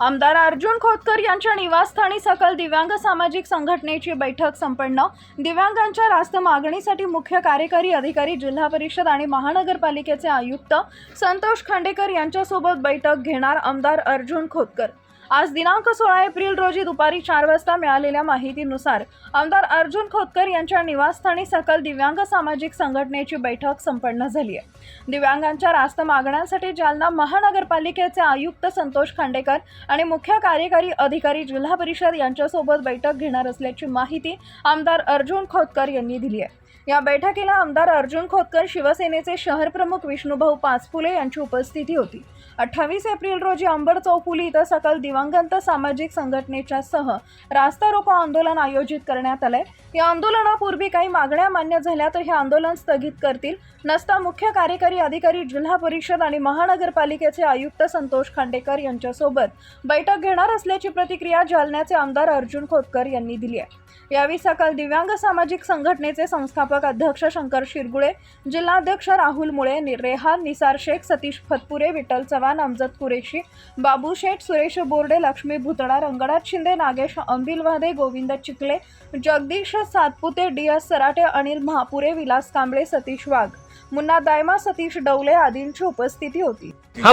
आमदार अर्जुन खोतकर यांच्या निवासस्थानी सकल दिव्यांग सामाजिक संघटनेची बैठक संपन्न. दिव्यांगांच्या रास्त मागणीसाठी मुख्य कार्यकारी अधिकारी जिल्हा परिषद आणि महानगरपालिकेचे आयुक्त संतोष खांडेकर यांच्यासोबत बैठक घेणार आमदार अर्जुन खोतकर. आज दिनांक सोळा एप्रिल रोजी दुपारी चार वाजता मिळालेल्या माहितीनुसार आमदार अर्जुन खोतकर यांच्या निवासस्थानी सकल दिव्यांग सामाजिक संघटनेची बैठक संपन्न झाली आहे. दिव्यांगांच्या रास्त मागण्यांसाठी जालना महानगरपालिकेचे आयुक्त संतोष खांडेकर आणि मुख्य कार्यकारी अधिकारी जिल्हा परिषद यांच्यासोबत बैठक घेणार असल्याची माहिती आमदार अर्जुन खोतकर यांनी दिली आहे. या बैठकीला आमदार अर्जुन खोतकर शिवसेनेचे शहर प्रमुख विष्णुभाऊ पाचपुले यांची उपस्थिती होती. अठ्ठावीस एप्रिल रोजी अंबड चौफुली इथं सकल दिवंगत सामाजिक संघटनेच्या सह रास्ता रोको आंदोलन आयोजित करण्यात आलंय. या आंदोलनापूर्वी काही मागण्या मान्य झाल्या तर हे आंदोलन स्थगित करतील नसता मुख्य कार्यकारी अधिकारी जिल्हा परिषद आणि महानगरपालिकेचे आयुक्त संतोष खांडेकर यांच्यासोबत बैठक घेणार असल्याची प्रतिक्रिया जालन्याचे आमदार अर्जुन खोतकर यांनी दिली आहे. यावेळी सकल दिव्यांग सामाजिक संघटनेचे संस्था संस्थापक अध्यक्ष शंकर शिरगुळे जिल्हाध्यक्ष राहुल मुळे रेहान निसार शेख सतीश फतपुरे विठ्ठल चव्हाण अमजद कुरेशी बाबू शेठ सुरेश बोर्डे लक्ष्मी भुतडा रंगनाथ शिंदे नागेश अंबिलवादे गोविंद चिखले जगदीश सातपुते डी एस सराटे अनिल महापुरे विलास कांबळे सतीश वाघ मुन्ना दायमा सतीश डवले आदींची उपस्थिती होती. हा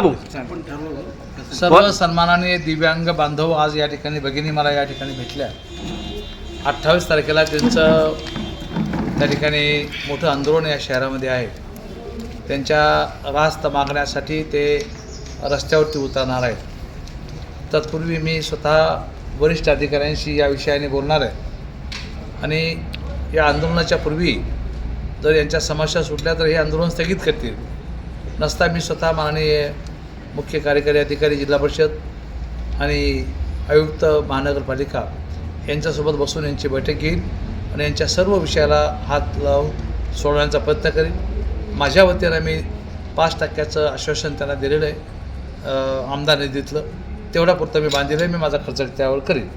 सर्व सन्मानाने दिव्यांग बांधव आज या ठिकाणी भगिनी मला या ठिकाणी भेटल्या. अठ्ठावीस तारखेला त्यांचं त्या ठिकाणी मोठं आंदोलन या शहरामध्ये आहे. त्यांच्या रास्त मागण्यासाठी ते रस्त्यावरती उतरणार आहेत. तत्पूर्वी मी स्वतः वरिष्ठ अधिकाऱ्यांशी या विषयाने बोलणार आहे. आणि या आंदोलनाच्या पूर्वी जर यांच्या समस्या सुटल्या तर हे आंदोलन स्थगित करतील. नसता मी स्वतः माननीय मुख्य कार्यकारी अधिकारी जिल्हा परिषद आणि आयुक्त महानगरपालिका यांच्यासोबत बसून यांची बैठक घेईल आणि यांच्या सर्व विषयाला हात लावून सोडवण्याचा प्रयत्न करीन. माझ्या वतीनं मी पाच टक्क्याचं आश्वासन त्यांना दिलेलं आहे आमदार निधीतलं. तेवढ्यापुरतं मी बांधलेलं आहे मी माझा खर्च त्यावर करीन.